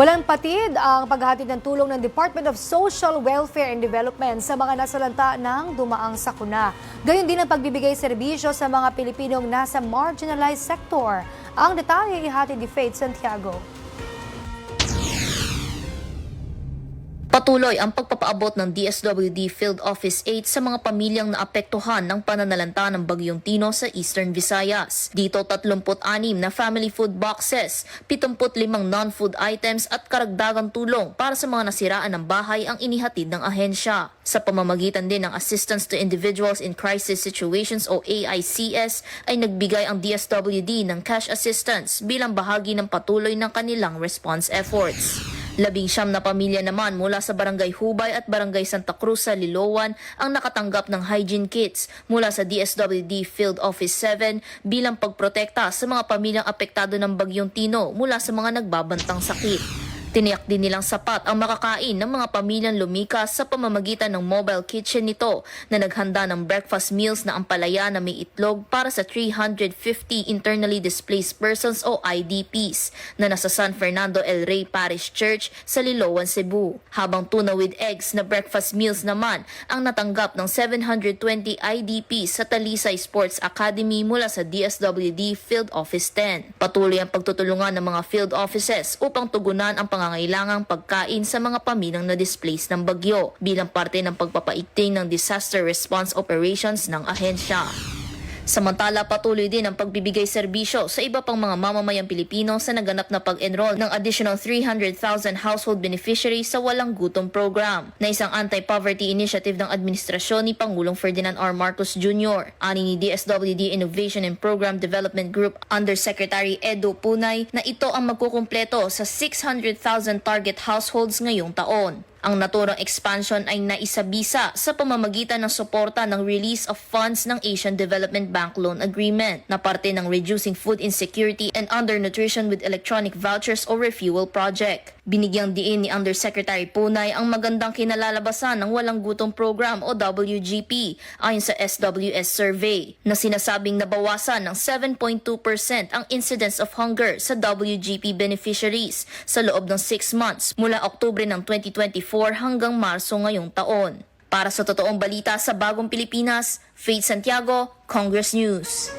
Walang patid ang paghahatid ng tulong ng Department of Social Welfare and Development sa mga nasalanta ng dumaang sakuna. Gayon din ang pagbibigay serbisyo sa mga Pilipinong nasa marginalized sector. Ang detalye ihatid ni Faith Santiago. Patuloy ang pagpapaabot ng DSWD Field Office 8 sa mga pamilyang naapektuhan ng pananalanta ng Bagyong Tino sa Eastern Visayas. Dito 36 na family food boxes, 75 non-food items at karagdagang tulong para sa mga nasiraan ng bahay ang inihatid ng ahensya. Sa pamamagitan din ng Assistance to Individuals in Crisis Situations o AICS ay nagbigay ang DSWD ng cash assistance bilang bahagi ng patuloy ng kanilang response efforts. Labing siyam na pamilya naman mula sa Barangay Hubay at Barangay Santa Cruz sa Liloan ang nakatanggap ng hygiene kits mula sa DSWD Field Office 7 bilang pagprotekta sa mga pamilyang apektado ng Bagyong Tino mula sa mga nagbabantang sakit. Tiniyak din nilang sapat ang makakain ng mga pamilyang lumikas sa pamamagitan ng mobile kitchen nito na naghanda ng breakfast meals na ampalaya na may itlog para sa 350 internally displaced persons o IDPs na nasa San Fernando El Rey Parish Church sa Liloan, Cebu. Habang tuna with eggs na breakfast meals naman ang natanggap ng 720 IDPs sa Talisay Sports Academy mula sa DSWD Field Office 10. Patuloy ang pagtutulungan ng mga field offices upang tugunan ang pangangailangang pagkain sa mga pamilyang na-displace ng bagyo bilang parte ng pagpapaigting ng disaster response operations ng ahensya. Samantala, patuloy din ang pagbibigay serbisyo sa iba pang mga mamamayang Pilipino sa naganap na pag-enroll ng additional 300,000 household beneficiaries sa Walang Gutom Program na isang anti-poverty initiative ng administrasyon ni Pangulong Ferdinand R. Marcos Jr. Ani ni DSWD Innovation and Program Development Group Undersecretary Edo Punay na ito ang magkukumpleto sa 600,000 target households ngayong taon. Ang naturang expansion ay naisabisa sa pamamagitan ng suporta ng release of funds ng Asian Development Bank Loan Agreement na parte ng Reducing Food Insecurity and Undernutrition with Electronic Vouchers o Refuel Project. Binigyang diin ni Undersecretary Punay ang magandang kinalalabasan ng Walang Gutom Program o WGP ayon sa SWS survey na sinasabing nabawasan ng 7.2% ang incidence of hunger sa WGP beneficiaries sa loob ng 6 months mula Oktubre ng 2024 hanggang Marso ngayong taon. Para sa totoong balita sa Bagong Pilipinas, Faith Santiago, Congress News.